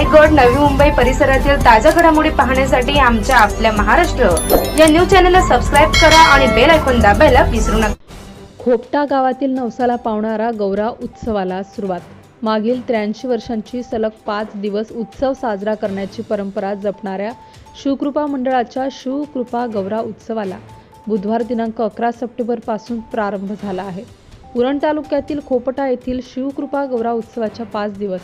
रायगड नवी मुंबई परिसरातील ताज्या घडामोडी पाहण्यासाठी आमच्या आपल्या महाराष्ट्र. या न्यूज चॅनलला सबस्क्राईब करा आणि बेल ऐकून दाबायला विसरू नका. खोपटा गावातील नवसाला पावणारा गौरा उत्सवाला सुरुवात. मागील त्र्याऐंशी वर्षांची सलग पाच दिवस उत्सव साजरा करण्याची परंपरा जपणाऱ्या शिवकृपा मंडळाच्या शिवकृपा गौरा उत्सवाला बुधवार दिनांक अकरा सप्टेंबरपासून प्रारंभ झाला आहे. उरण तालुक्यातील खोपटा येथील शिवकृपा गौरा उत्सवाच्या पाच दिवस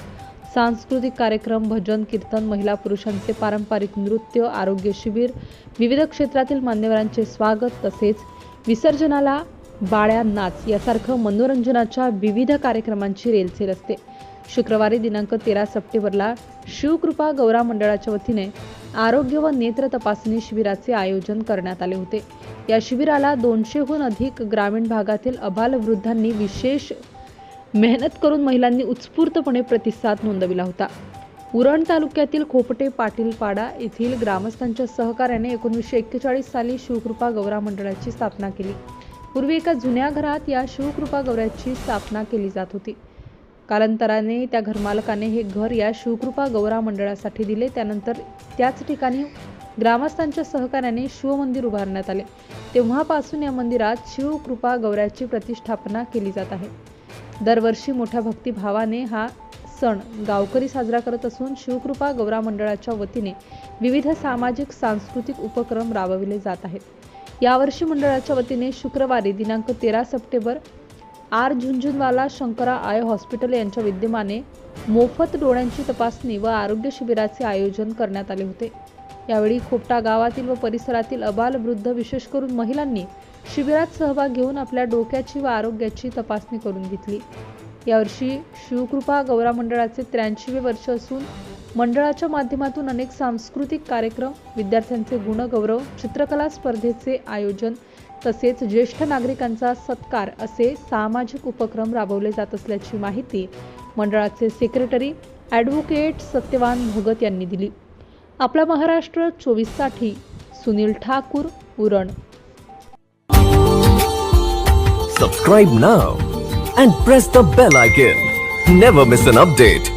सांस्कृतिक कार्यक्रम भजन कीर्तन महिला पुरुषांचे पारंपरिक नृत्य आरोग्य शिबिर विविध क्षेत्रातील मान्यवरांचे स्वागत तसेच विसर्जनाला बाळ्या नाच यासारखं मनोरंजनाच्या विविध कार्यक्रमांची रेलचेल असते. शुक्रवारी दिनांक तेरा सप्टेंबरला शिवकृपा गौरा मंडळाच्या वतीने आरोग्य व नेत्र तपासणी शिबिराचे आयोजन करण्यात आले होते. या शिबिराला दोनशेहून अधिक ग्रामीण भागातील अबालवृद्धांनी विशेष मेहनत करून महिलांनी उत्स्फूर्तपणे प्रतिसाद नोंदविला होता. उरण तालुक्यातील खोपटे पाटीलपाडा येथील ग्रामस्थांच्या सहकार्याने एकोणीसशे एक्केचाळीस साली शिवकृपा गौरा मंडळाची स्थापना केली. पूर्वी एका जुन्या घरात या शिवकृपा गौऱ्याची स्थापना केली जात होती. कालांतराने त्या घरमालकाने हे घर या शिवकृपा गौरा मंडळासाठी दिले. त्यानंतर त्याच ठिकाणी ग्रामस्थांच्या सहकार्याने शिवमंदिर उभारण्यात आले. तेव्हापासून या मंदिरात शिवकृपा गौऱ्याची प्रतिष्ठापना केली जात आहे. दरवर्षी मोठ्या भक्तिभावाने हा सण गावकरी साजरा करत असून शिवकृपा गौरा मंडळाच्या वतीने विविध सामाजिक सांस्कृतिक उपक्रम राबविले जात आहेत. यावर्षी मंडळाच्या वतीने शुक्रवारी दिनांक तेरा September R Jhunjhunwala Shankara eye hospital यांच्या विद्यमाने मोफत डोळ्यांची तपासणी व आरोग्य शिबिराचे आयोजन करण्यात आले होते. यावेळी खोपटा गावातील व परिसरातील अबाल वृद्ध विशेष करून महिलांनी शिबिरात सहभाग घेऊन आपल्या डोक्याची व आरोग्याची तपासणी करून घेतली. यावर्षी शिवकृपा गौरा मंडळाचे त्र्याऐंशीवे वर्ष असून मंडळाच्या माध्यमातून अनेक सांस्कृतिक कार्यक्रम विद्यार्थ्यांचे गुणगौरव चित्रकला स्पर्धेचे आयोजन तसेच ज्येष्ठ नागरिकांचा सत्कार असे सामाजिक उपक्रम राबवले जात असल्याची माहिती मंडळाचे सेक्रेटरी ॲडव्होकेट सत्यवान भगत यांनी दिली. आपला महाराष्ट्र चोवीससाठी. Sunil Thakur Uran. Subscribe now and press the bell icon never miss an update